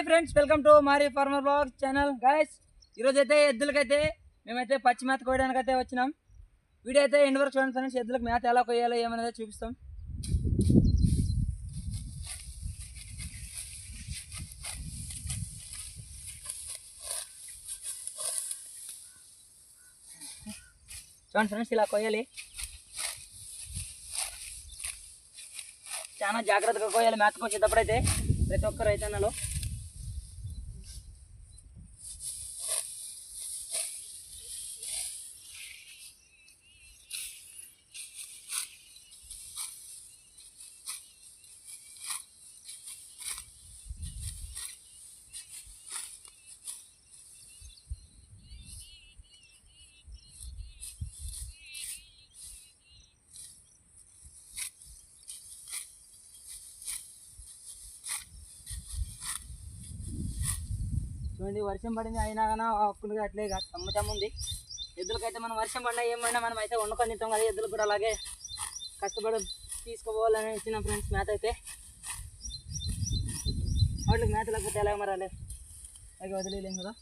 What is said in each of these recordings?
Hi friends welcome to Mari farmer blog channel. Guys ఈరోజు అయితే ఎద్దులకైతే మేమైతే పచ్చి మేత కోయడానికి అయితే వచ్చినాం. వీడియో అయితే ఎండ్ వరకు చూడండి ఫ్రెండ్స్ ఎద్దులకు మేత ఎలా కొయ్యాలో ఏమనేది చూపిస్తాం. చూడండి ఫ్రెండ్స్ ఇలా కొయ్యాలి చాలా జాగ్రత్తగా కోయాలి మేత కోసేటప్పుడు అయితే ప్రతి ఒక్క రైతన్నలో. చూడండి వర్షం పడింది అయినా కానీ ఒక్కడికి అట్లే కాదు. సమ్మతం ఉంది. ఎద్దులకైతే మనం వర్షం పడినా ఏమైనా మనం అయితే వండుకొని తింటాం కదా ఎద్దులు కూడా అలాగే కష్టపడి తీసుకోవాలని ఇచ్చిన ఫ్రెండ్స్ మేత అయితే. వాటికి మేత లేకపోతే ఎలాగ మరాలి అలాగే వదిలేలేం కదా.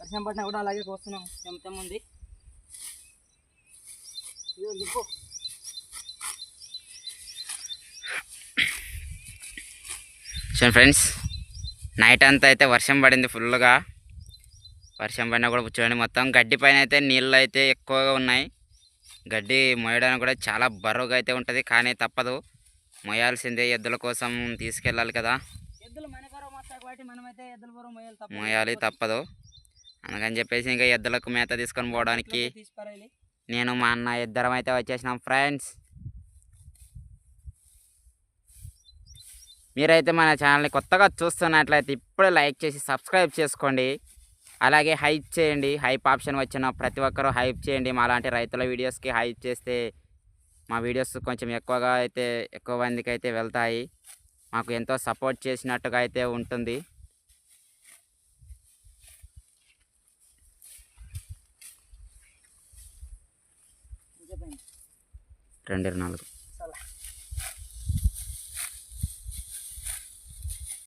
వర్షం పడినా కూడా అలాగే కోస్తున్నాం. చెమతం ఉంది. ఇదో చెప్పు ఫ్రెండ్స్ నైట్ అంతా అయితే వర్షం పడింది ఫుల్గా వర్షం పడినా కూడా చూడండి మొత్తం గడ్డి పైన అయితే నీళ్ళు అయితే ఎక్కువగా ఉన్నాయి. గడ్డి మోయడానికి కూడా చాలా బరువుగా అయితే ఉంటుంది కానీ తప్పదు. మోయాల్సిందే ఎద్దుల కోసం తీసుకెళ్ళాలి కదా. మోయాలి తప్ప మోయాలి తప్పదు. అందుకని చెప్పేసి ఇంకా ఎద్దులకు మేత తీసుకొని పోవడానికి. నేను మా అన్న ఇద్దరం అయితే వచ్చేసినాం ఫ్రెండ్స్ మీరైతే మన ఛానల్ని కొత్తగా చూస్తున్నట్లయితే ఇప్పుడే లైక్ చేసి సబ్స్క్రైబ్ చేసుకోండి. అలాగే హైప్ చేయండి. హైప్ ఆప్షన్ వచ్చిన ప్రతి ఒక్కరూ హైప్ చేయండి. మా లాంటి రైతుల వీడియోస్కి హైప్ చేస్తే మా వీడియోస్ కొంచెం ఎక్కువగా అయితే ఎక్కువ మందికి అయితే వెళ్తాయి. మాకు ఎంతో సపోర్ట్ చేసినట్టుగా అయితే ఉంటుంది. రెండు నాలుగు.